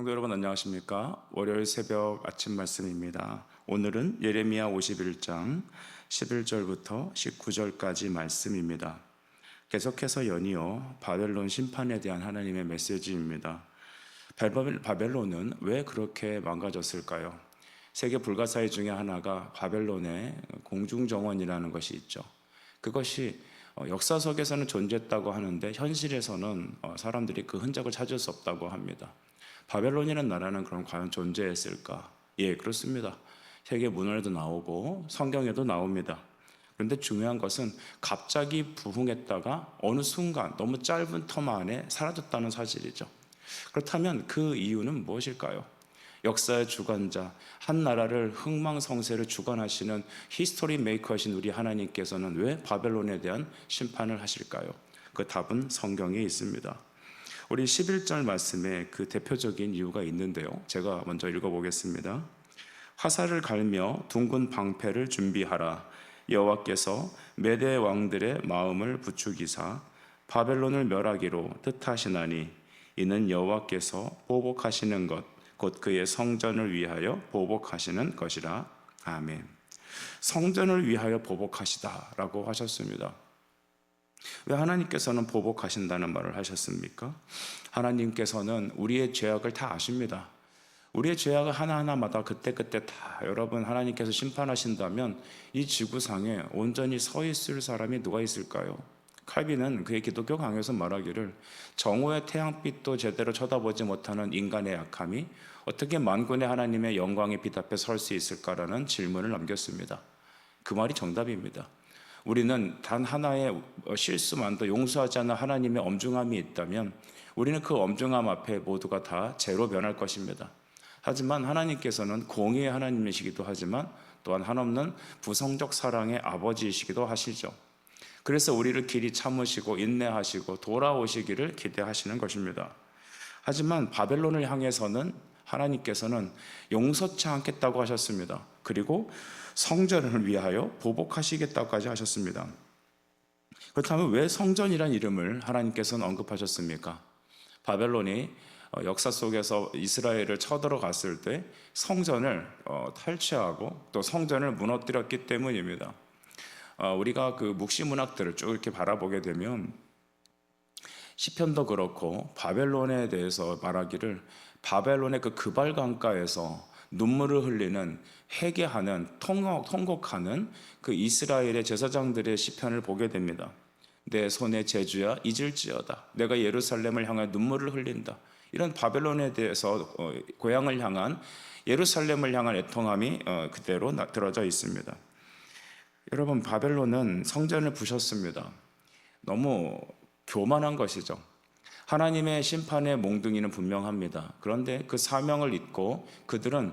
성도 여러분 안녕하십니까? 월요일 새벽 아침 말씀입니다. 오늘은 예레미야 51장 11절부터 19절까지 말씀입니다. 계속해서 연이어 바벨론 심판에 대한 하나님의 메시지입니다. 바벨- 바벨론은 왜 그렇게 망가졌을까요? 세계 불가사의 중에 하나가 바벨론의 공중정원이라는 것이 있죠. 그것이 어, 역사 속에서는 존재했다고 하는데 현실에서는 어, 사람들이 그 흔적을 찾을 수 없다고 합니다. 바벨론이라는 나라는 그럼 과연 존재했을까? 예, 그렇습니다. 세계 문헌에도 나오고 성경에도 나옵니다. 그런데 중요한 것은 갑자기 부흥했다가 어느 순간 너무 짧은 텀 안에 사라졌다는 사실이죠. 그렇다면 그 이유는 무엇일까요? 역사의 주관자, 한 나라를 흥망성쇠를 주관하시는 히스토리 메이커신 우리 하나님께서는 왜 바벨론에 대한 심판을 하실까요? 그 답은 성경에 있습니다. 우리 11절 말씀에 그 대표적인 이유가 있는데요. 제가 먼저 읽어보겠습니다. 화살을 갈며 둥근 방패를 준비하라. 여호와께서 메대 왕들의 마음을 부추기사 바벨론을 멸하기로 뜻하시나니 이는 여호와께서 보복하시는 것, 곧 그의 성전을 위하여 보복하시는 것이라. 아멘. 성전을 위하여 보복하시다라고 하셨습니다. 왜 하나님께서는 보복하신다는 말을 하셨습니까? 하나님께서는 우리의 죄악을 다 아십니다. 우리의 죄악을 하나하나마다 그때그때 다 여러분 하나님께서 심판하신다면 이 지구상에 온전히 서 있을 사람이 누가 있을까요? 칼빈은 그의 기독교 강에서 말하기를 정오의 태양빛도 제대로 쳐다보지 못하는 인간의 약함이 어떻게 만군의 하나님의 영광의 빛 앞에 설 수 있을까라는 질문을 남겼습니다. 그 말이 정답입니다. 우리는 단 하나의 실수만도 용서하지 않는 하나님의 엄중함이 있다면 우리는 그 엄중함 앞에 모두가 다 죄로 변할 것입니다. 하지만 하나님께서는 공의의 하나님이시기도 하지만 또한 한없는 부성적 사랑의 아버지이시기도 하시죠. 그래서 우리를 길이 참으시고 인내하시고 돌아오시기를 기대하시는 것입니다. 하지만 바벨론을 향해서는 하나님께서는 용서치 않겠다고 하셨습니다. 그리고 성전을 위하여 보복하시겠다고까지 하셨습니다. 그렇다면 왜 성전이란 이름을 하나님께서는 언급하셨습니까? 바벨론이 어, 역사 속에서 이스라엘을 쳐들어갔을 때 성전을 어, 탈취하고 또 성전을 무너뜨렸기 때문입니다. 어, 우리가 그 묵시 문학들을 쭉 이렇게 바라보게 되면 시편도 그렇고 바벨론에 대해서 말하기를 바벨론의 그 그발 강가에서 눈물을 흘리는 회개하는 통곡, 통곡 하는 그 이스라엘의 제사장들의 시편을 보게 됩니다. 내 손의 제주야 잊을지어다. 내가 예루살렘을 향해 눈물을 흘린다. 이런 바벨론에 대해서 어, 고향을 향한 예루살렘을 향한 애통함이 어, 그대로 나- 들어져 있습니다. 여러분 바벨론은 성전을 부셨습니다. 너무 교만한 것이죠. 하나님의 심판의 몽둥이는 분명합니다. 그런데 그 사명을 잊고 그들은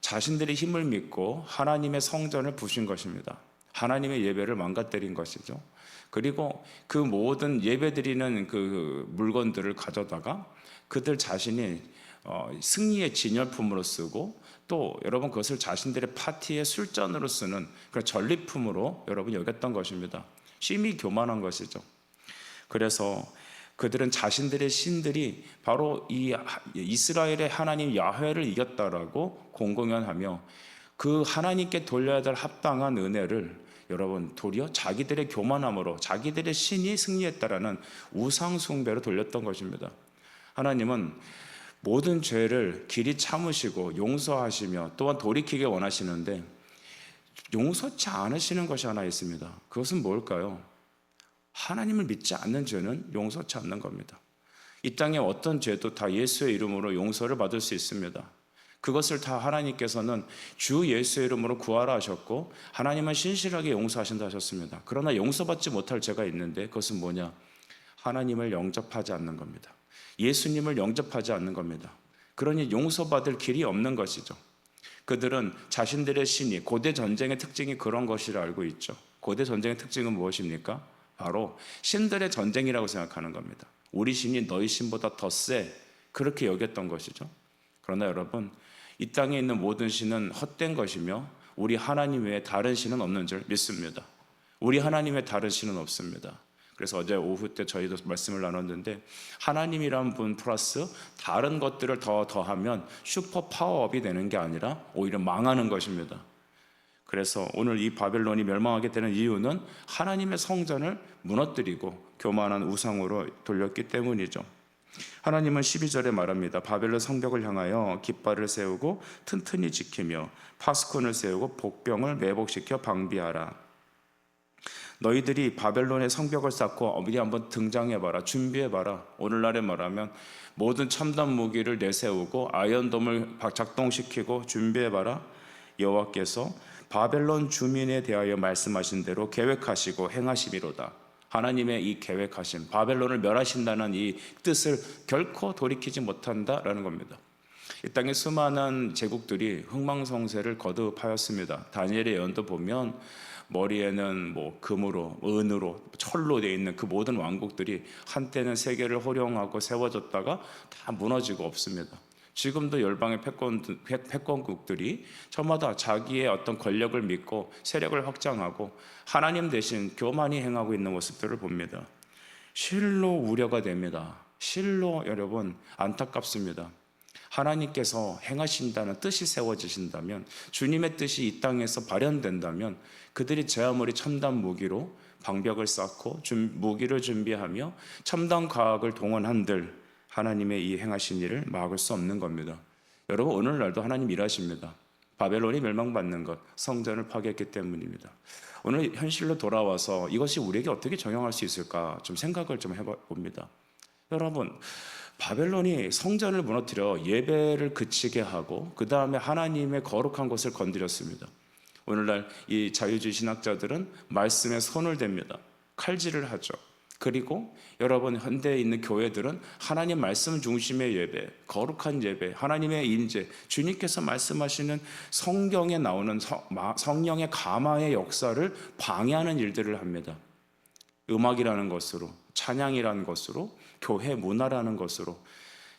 자신들의 힘을 믿고 하나님의 성전을 부신 것입니다. 하나님의 예배를 망가뜨린 것이죠. 그리고 그 모든 예배 드리는 그 물건들을 가져다가 그들 자신이 어, 승리의 진열품으로 쓰고 또 여러분 그것을 자신들의 파티의 술잔으로 쓰는 그 전리품으로 여러분 여겼던 것입니다. 심히 교만한 것이죠. 그래서 그들은 자신들의 신들이 바로 이 이스라엘의 하나님 야훼를 이겼다라고 공공연하며 그 하나님께 돌려야 될 합당한 은혜를 여러분 도리어 자기들의 교만함으로 자기들의 신이 승리했다라는 우상 숭배로 돌렸던 것입니다. 하나님은 모든 죄를 길이 참으시고 용서하시며 또한 돌이키게 원하시는데 용서치 않으시는 것이 하나 있습니다. 그것은 뭘까요? 하나님을 믿지 않는 죄는 용서치 않는 겁니다. 이 땅에 어떤 죄도 다 예수의 이름으로 용서를 받을 수 있습니다. 그것을 다 하나님께서는 주 예수의 이름으로 구하라 하셨고 하나님은 신실하게 용서하신다 하셨습니다. 그러나 용서받지 못할 죄가 있는데 그것은 뭐냐? 하나님을 영접하지 않는 겁니다. 예수님을 영접하지 않는 겁니다. 그러니 용서받을 길이 없는 것이죠. 그들은 자신들의 신이 고대 전쟁의 특징이 그런 것이라 알고 있죠. 고대 전쟁의 특징은 무엇입니까? 바로 신들의 전쟁이라고 생각하는 겁니다. 우리 신이 너희 신보다 더 세. 그렇게 여겼던 것이죠. 그러나 여러분, 이 땅에 있는 모든 신은 헛된 것이며 우리 하나님 외에 다른 신은 없는 줄 믿습니다. 우리 하나님 외에 다른 신은 없습니다. 그래서 어제 오후 때 저희도 말씀을 나눴는데 하나님이란 분 플러스 다른 것들을 더 더하면 슈퍼 파워업이 되는 게 아니라 오히려 망하는 것입니다. 그래서 오늘 이 바벨론이 멸망하게 되는 이유는 하나님의 성전을 무너뜨리고 교만한 우상으로 돌렸기 때문이죠. 하나님은 12절에 말합니다. 바벨론 성벽을 향하여 깃발을 세우고 튼튼히 지키며 파스콘을 세우고 복병을 매복시켜 방비하라. 너희들이 바벨론의 성벽을 쌓고 어디 한번 등장해봐라, 준비해봐라. 오늘날에 말하면 모든 첨단 무기를 내세우고 아이언돔을 작동시키고 준비해봐라. 여호와께서 바벨론 주민에 대하여 말씀하신 대로 계획하시고 행하심이로다. 하나님의 이 계획하심, 바벨론을 멸하신다는 이 뜻을 결코 돌이키지 못한다라는 겁니다. 이 땅에 수많은 제국들이 흥망성쇠를 거듭하였습니다. 다니엘의 예언도 보면 머리에는 뭐 금으로, 은으로, 철로 되어 있는 그 모든 왕국들이 한때는 세계를 호령하고 세워졌다가 다 무너지고 없습니다. 지금도 열방의 패권, 패권국들이 저마다 자기의 어떤 권력을 믿고 세력을 확장하고 하나님 대신 교만이 행하고 있는 모습들을 봅니다. 실로 우려가 됩니다. 실로 여러분 안타깝습니다. 하나님께서 행하신다는 뜻이 세워지신다면 주님의 뜻이 이 땅에서 발현된다면 그들이 제 아무리 첨단 무기로 방벽을 쌓고 무기를 준비하며 첨단 과학을 동원한들 하나님의 이 행하신 일을 막을 수 없는 겁니다. 여러분 오늘날도 하나님 일하십니다. 바벨론이 멸망받는 것, 성전을 파괴했기 때문입니다. 오늘 현실로 돌아와서 이것이 우리에게 어떻게 적용할 수 있을까 좀 생각을 좀 해봅니다. 여러분 바벨론이 성전을 무너뜨려 예배를 그치게 하고 그 다음에 하나님의 거룩한 것을 건드렸습니다. 오늘날 이 자유주의 신학자들은 말씀에 손을 댑니다. 칼질을 하죠. 그리고 여러분 현대에 있는 교회들은 하나님 말씀 중심의 예배, 거룩한 예배, 하나님의 인재, 주님께서 말씀하시는 성경에 나오는 성령의 가마의 역사를 방해하는 일들을 합니다. 음악이라는 것으로, 찬양이라는 것으로, 교회 문화라는 것으로,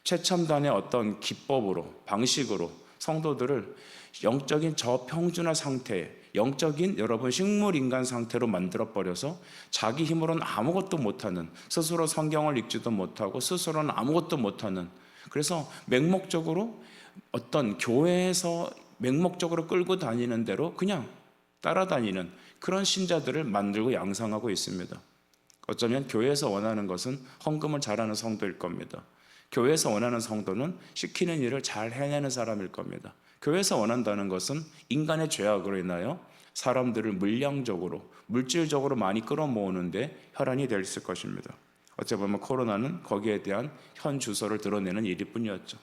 최첨단의 어떤 기법으로, 방식으로 성도들을 영적인 저평준화 상태에 영적인 여러분 식물 인간 상태로 만들어 버려서 자기 힘으로는 아무것도 못하는 스스로 성경을 읽지도 못하고 스스로는 아무것도 못하는 그래서 맹목적으로 어떤 교회에서 맹목적으로 끌고 다니는 대로 그냥 따라다니는 그런 신자들을 만들고 양상하고 있습니다. 어쩌면 교회에서 원하는 것은 헌금을 잘하는 성도일 겁니다. 교회에서 원하는 성도는 시키는 일을 잘 해내는 사람일 겁니다. 교회에서 원한다는 것은 인간의 죄악으로 인하여 사람들을 물량적으로 물질적으로 많이 끌어모으는데 혈안이 될 것입니다. 어찌 보면 코로나는 거기에 대한 현 주소를 드러내는 일일 뿐이었죠.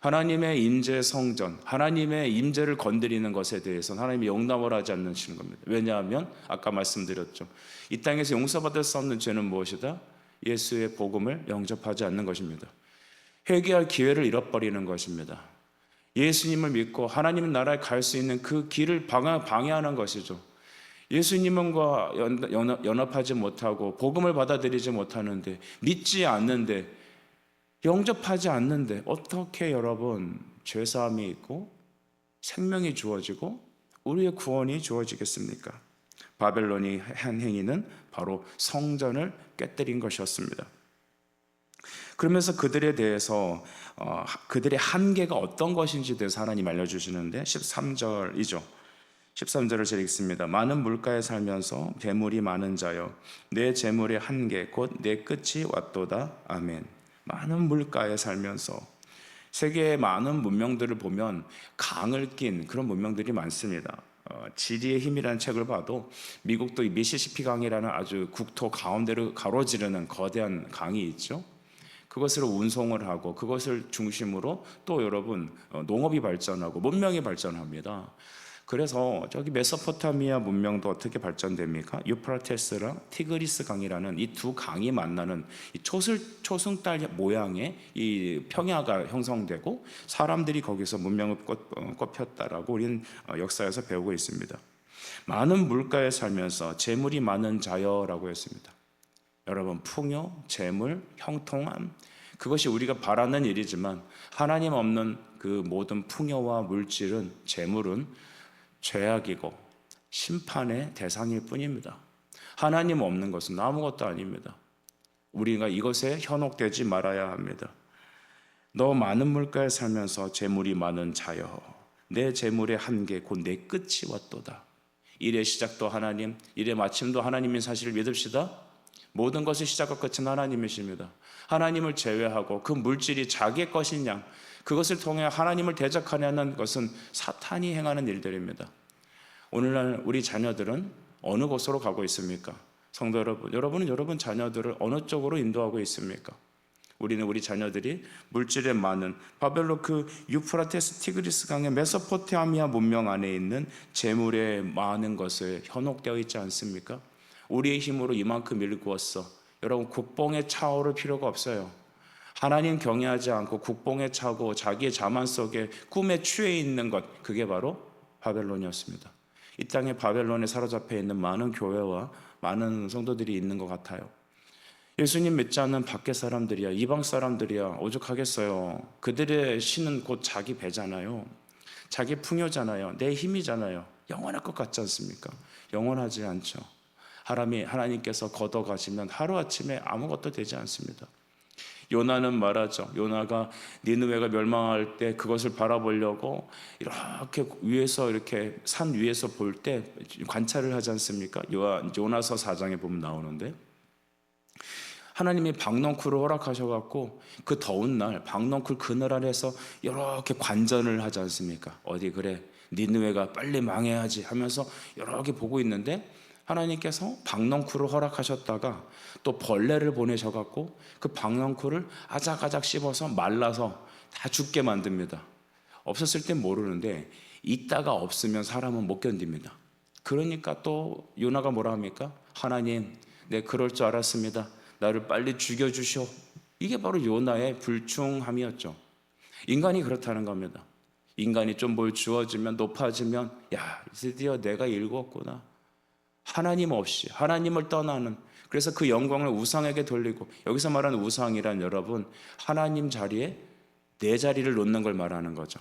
하나님의 임재 성전, 하나님의 임재를 건드리는 것에 대해서는 하나님이 용납을 하지 않으시는 겁니다. 왜냐하면 아까 말씀드렸죠. 이 땅에서 용서받을 수 없는 죄는 무엇이다? 예수의 복음을 영접하지 않는 것입니다. 회개할 기회를 잃어버리는 것입니다. 예수님을 믿고 하나님 나라에 갈 수 있는 그 길을 방해하는 것이죠. 예수님과 연합하지 못하고 복음을 받아들이지 못하는데 믿지 않는데 영접하지 않는데 어떻게 여러분 죄 사함이 있고 생명이 주어지고 우리의 구원이 주어지겠습니까? 바벨론이 한 행위는 바로 성전을 깨뜨린 것이었습니다. 그러면서 그들에 대해서 어, 그들의 한계가 어떤 것인지 대해서 하나님 알려주시는데 13절이죠. 13절을 제가 읽습니다. 많은 물가에 살면서 재물이 많은 자여 내 재물의 한계 곧 내 끝이 왔도다. 아멘. 많은 물가에 살면서 세계의 많은 문명들을 보면 강을 낀 그런 문명들이 많습니다. 어, 지리의 힘이라는 책을 봐도 미국도 미시시피 강이라는 아주 국토 가운데를 가로지르는 거대한 강이 있죠. 그것으로 운송을 하고 그것을 중심으로 또 여러분 어, 농업이 발전하고 문명이 발전합니다. 그래서 저기 메소포타미아 문명도 어떻게 발전됩니까? 유프라테스랑 티그리스 강이라는 이 두 강이 만나는 이 초슬 초승달 모양의 이 평야가 형성되고 사람들이 거기서 문명을 꽃, 어, 우리는 어, 역사에서 배우고 있습니다. 많은 물가에 살면서 재물이 많은 자여라고 했습니다. 여러분 풍요, 재물, 형통함 그것이 우리가 바라는 일이지만 하나님 없는 그 모든 풍요와 물질은 재물은 죄악이고 심판의 대상일 뿐입니다. 하나님 없는 것은 아무것도 아닙니다. 우리가 이것에 현혹되지 말아야 합니다. 너 많은 물가에 살면서 재물이 많은 자여 내 재물의 한계 곧 내 끝이 왔도다. 일의 시작도 하나님, 일의 마침도 하나님인 사실을 믿읍시다. 모든 것의 시작과 끝은 하나님이십니다. 하나님을 제외하고 그 물질이 자기의 것인 양 그것을 통해 하나님을 대적하려는 것은 사탄이 행하는 일들입니다. 오늘날 우리 자녀들은 어느 곳으로 가고 있습니까? 성도 여러분, 여러분은 여러분 자녀들을 어느 쪽으로 인도하고 있습니까? 우리는 우리 자녀들이 물질에 많은 바벨로 그 유프라테스 티그리스 강의 메소포타미아 문명 안에 있는 재물에 많은 것을 현혹되어 있지 않습니까? 우리의 힘으로 이만큼 일구었어. 여러분 국뽕에 차오를 필요가 없어요. 하나님 경외하지 않고 국뽕에 차고 자기의 자만 속에 꿈에 취해 있는 것 그게 바로 바벨론이었습니다. 이 땅에 바벨론에 사로잡혀 있는 많은 교회와 많은 성도들이 있는 것 같아요. 예수님 믿지 않는 밖의 사람들이야, 이방 사람들이야, 오죽하겠어요. 그들의 신은 곧 자기 배잖아요. 자기 풍요잖아요. 내 힘이잖아요. 영원할 것 같지 않습니까? 영원하지 않죠. 하나님, 하나님께서 걷어가시면 하루아침에 아무것도 되지 않습니다. 요나는 말하죠. 요나가 니느웨가 멸망할 때 그것을 바라보려고 이렇게 위에서 이렇게 산 위에서 볼 때 관찰을 하지 않습니까? 요- 요나서 4장에 보면 나오는데 하나님이 박넝쿨을 허락하셔갖고 그 더운 날 박넝쿨 그늘 아래서 이렇게 관전을 하지 않습니까? 어디 그래 니느웨가 빨리 망해야지 하면서 이렇게 보고 있는데 하나님께서 박넝쿨을 허락하셨다가 또 벌레를 보내셔갖고 그 박넝쿨을 아작아작 씹어서 말라서 다 죽게 만듭니다. 없었을 땐 모르는데 있다가 없으면 사람은 못 견딥니다. 그러니까 또 요나가 뭐라 합니까? 하나님, 내 그럴 줄 알았습니다. 나를 빨리 죽여 주시오. 이게 바로 요나의 불충함이었죠. 인간이 그렇다는 겁니다. 인간이 좀 뭘 주어지면 높아지면 야, 드디어 내가 일구었구나. 하나님 없이 하나님을 떠나는 그래서 그 영광을 우상에게 돌리고 여기서 말하는 우상이란 여러분 하나님 자리에 내 자리를 놓는 걸 말하는 거죠.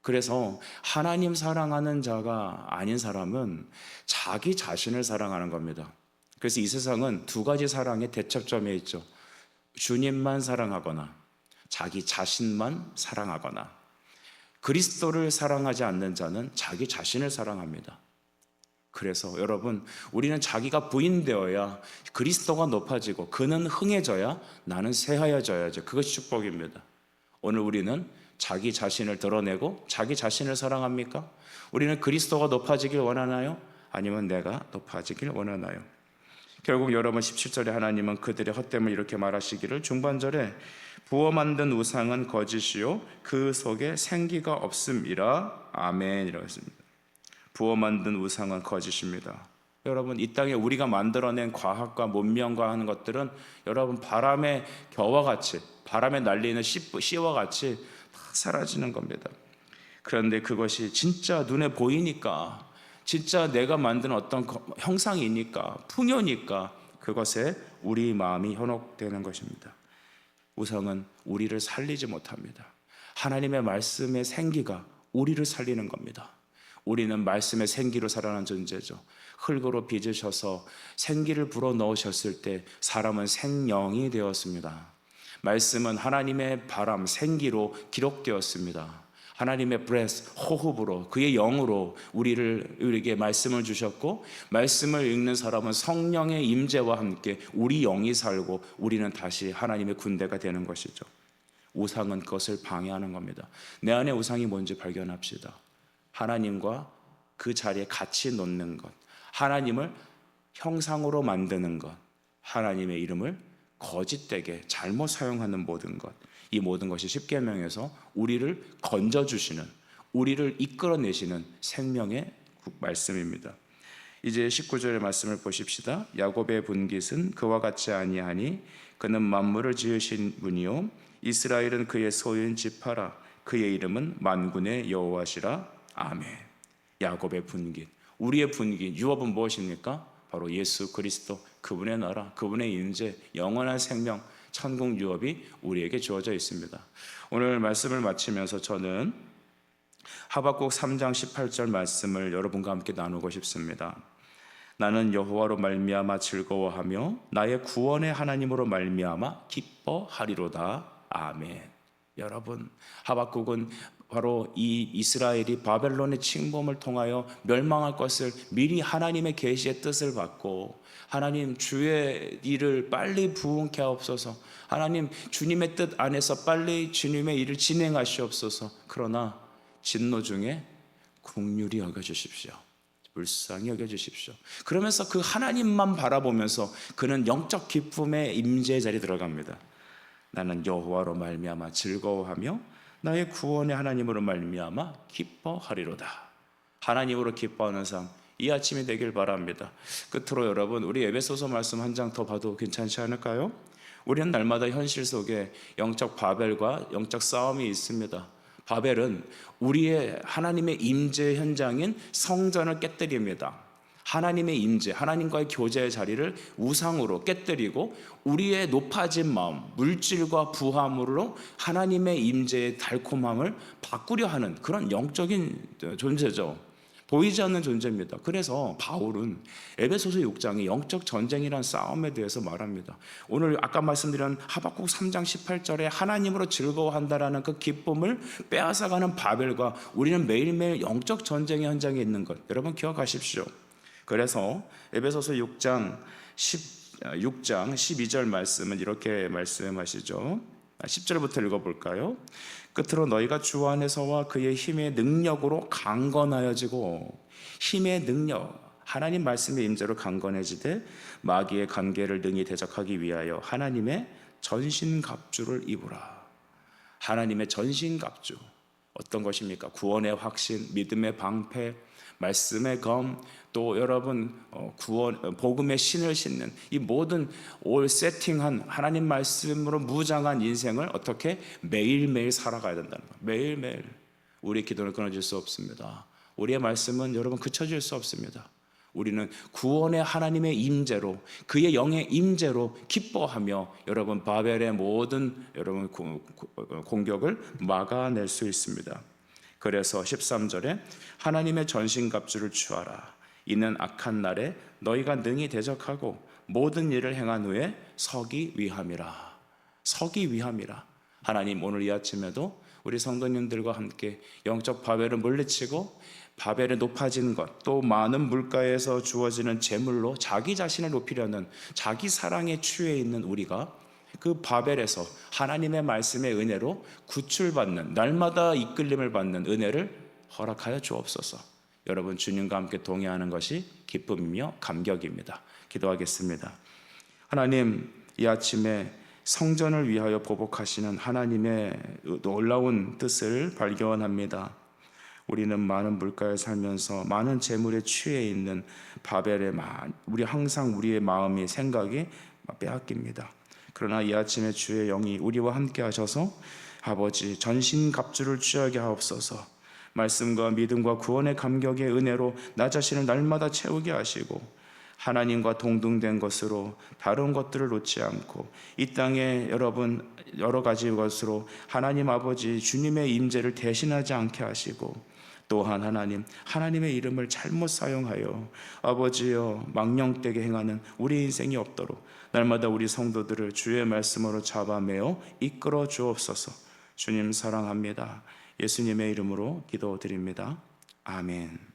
그래서 하나님 사랑하는 자가 아닌 사람은 자기 자신을 사랑하는 겁니다. 그래서 이 세상은 두 가지 사랑의 대척점에 있죠. 주님만 사랑하거나 자기 자신만 사랑하거나 그리스도를 사랑하지 않는 자는 자기 자신을 사랑합니다. 그래서 여러분, 우리는 자기가 부인되어야 그리스도가 높아지고 그는 흥해져야 나는 새하여져야죠. 그것이 축복입니다. 오늘 우리는 자기 자신을 드러내고 자기 자신을 사랑합니까? 우리는 그리스도가 높아지길 원하나요? 아니면 내가 높아지길 원하나요? 결국 여러분 17절에 하나님은 그들의 헛됨을 이렇게 말하시기를 중반절에 부어 만든 우상은 거짓이요 그 속에 생기가 없음이라 아멘이라고 했습니다. 부어 만든 우상은 거짓입니다. 여러분 이 땅에 우리가 만들어낸 과학과 문명과 하는 것들은 여러분 바람의 겨와 같이 바람에 날리는 씨, 씨와 같이 다 사라지는 겁니다. 그런데 그것이 진짜 눈에 보이니까 진짜 내가 만든 어떤 거- 형상이니까 풍요니까 그것에 우리 마음이 현혹되는 것입니다. 우상은 우리를 살리지 못합니다. 하나님의 말씀의 생기가 우리를 살리는 겁니다. 우리는 말씀의 생기로 살아난 존재죠. 흙으로 빚으셔서 생기를 불어 넣으셨을 때 사람은 생명이 되었습니다. 말씀은 하나님의 바람, 생기로 기록되었습니다. 하나님의 브레스, 호흡으로 그의 영으로 우리를 우리에게 말씀을 주셨고 말씀을 읽는 사람은 성령의 임재와 함께 우리 영이 살고 우리는 다시 하나님의 군대가 되는 것이죠. 우상은 그것을 방해하는 겁니다. 내 안에 우상이 뭔지 발견합시다. 하나님과 그 자리에 같이 놓는 것, 하나님을 형상으로 만드는 것, 하나님의 이름을 거짓되게 잘못 사용하는 모든 것, 이 모든 것이 십계명에서 우리를 건져 주시는, 우리를 이끌어 내시는 생명의 말씀입니다. 이제 19절의 말씀을 보십시다. 야곱의 분깃은 그와 같지 아니하니 그는 만물을 지으신 분이요. 이스라엘은 그의 소유인 지파라. 그의 이름은 만군의 여호와시라 아멘. 야곱의 분깃, 우리의 분깃, 유업은 무엇입니까? 바로 예수 그리스도 그분의 나라, 그분의 인재, 영원한 생명, 천국 유업이 우리에게 주어져 있습니다. 오늘 말씀을 마치면서 저는 하박국 3장 18절 말씀을 여러분과 함께 나누고 싶습니다. 나는 여호와로 말미암아 즐거워하며 나의 구원의 하나님으로 말미암아 기뻐하리로다. 아멘. 여러분, 하박국은 바로 이 이스라엘이 바벨론의 침범을 통하여 멸망할 것을 미리 하나님의 계시의 뜻을 받고 하나님 주의 일을 빨리 부응케 하옵소서. 하나님 주님의 뜻 안에서 빨리 주님의 일을 진행하시옵소서. 그러나 진노 중에 국률이 여겨 주십시오. 불쌍히 여겨 주십시오. 그러면서 그 하나님만 바라보면서 그는 영적 기쁨의 임재의 자리에 들어갑니다. 나는 여호와로 말미암아 즐거워하며 나의 구원의 하나님으로 말미암아 기뻐하리로다. 하나님으로 기뻐하는 삶. 이 아침이 되길 바랍니다. 끝으로 여러분 우리 에베소서 말씀 한 장 더 봐도 괜찮지 않을까요? 우리는 날마다 현실 속에 영적 바벨과 영적 싸움이 있습니다. 바벨은 우리의 하나님의 임재 현장인 성전을 깨뜨립니다. 하나님의 임재, 하나님과의 교제의 자리를 우상으로 깨뜨리고 우리의 높아진 마음, 물질과 부함으로 하나님의 임재의 달콤함을 바꾸려 하는 그런 영적인 존재죠. 보이지 않는 존재입니다. 그래서 바울은 에베소서 6장이 영적 전쟁이란 싸움에 대해서 말합니다. 오늘 아까 말씀드린 하박국 3장 18절에 하나님으로 즐거워한다라는 그 기쁨을 빼앗아가는 바벨과 우리는 매일매일 영적 전쟁의 현장에 있는 것 여러분 기억하십시오. 그래서 에베소서 6장 10, 6장 12절 말씀은 이렇게 말씀하시죠. 10절부터 읽어볼까요? 끝으로 너희가 주 안에서와 그의 힘의 능력으로 강건하여지고 힘의 능력 하나님 말씀의 임재로 강건해지되 마귀의 관계를 능히 대적하기 위하여 하나님의 전신갑주를 입으라. 하나님의 전신갑주 어떤 것입니까? 구원의 확신, 믿음의 방패, 말씀의 검, 또 여러분 어, 구원 어, 복음의 신을 신는 이 모든 올 세팅한 하나님 말씀으로 무장한 인생을 어떻게 매일매일 살아가야 된다는 거예요. 매일매일 우리 기도는 끊어질 수 없습니다. 우리의 말씀은 여러분 그쳐질 수 없습니다. 우리는 구원의 하나님의 임재로 그의 영의 임재로 기뻐하며 여러분 바벨의 모든 여러분 공격을 막아낼 수 있습니다. 그래서 13절에 하나님의 전신갑주를 취하라. 이는 악한 날에 너희가 능히 대적하고 모든 일을 행한 후에 서기 위함이라. 서기 위함이라. 하나님 오늘 이 아침에도 우리 성도님들과 함께 영적 바벨을 물리치고 바벨에 높아지는 것, 또 많은 물가에서 주어지는 재물로 자기 자신을 높이려는 자기 사랑에 취해 있는 우리가 그 바벨에서 하나님의 말씀의 은혜로 구출받는 날마다 이끌림을 받는 은혜를 허락하여 주옵소서. 여러분 주님과 함께 동의하는 것이 기쁨이며 감격입니다. 기도하겠습니다. 하나님 이 아침에 성전을 위하여 보복하시는 하나님의 놀라운 뜻을 발견합니다. 우리는 많은 물가에 살면서 많은 재물에 취해 있는 바벨의 우리 항상 우리의 마음이 생각이 빼앗깁니다. 그러나 이 아침에 주의 영이 우리와 함께 하셔서 아버지 전신 갑주를 취하게 하옵소서. 말씀과 믿음과 구원의 감격의 은혜로 나 자신을 날마다 채우게 하시고 하나님과 동등된 것으로 다른 것들을 놓지 않고 이 땅에 여러분 여러 가지 것으로 하나님 아버지 주님의 임재를 대신하지 않게 하시고 또한 하나님 하나님의 이름을 잘못 사용하여 아버지여 망령되게 행하는 우리 인생이 없도록 날마다 우리 성도들을 주의 말씀으로 잡아매어 이끌어 주옵소서. 주님 사랑합니다. 예수님의 이름으로 기도드립니다. 아멘.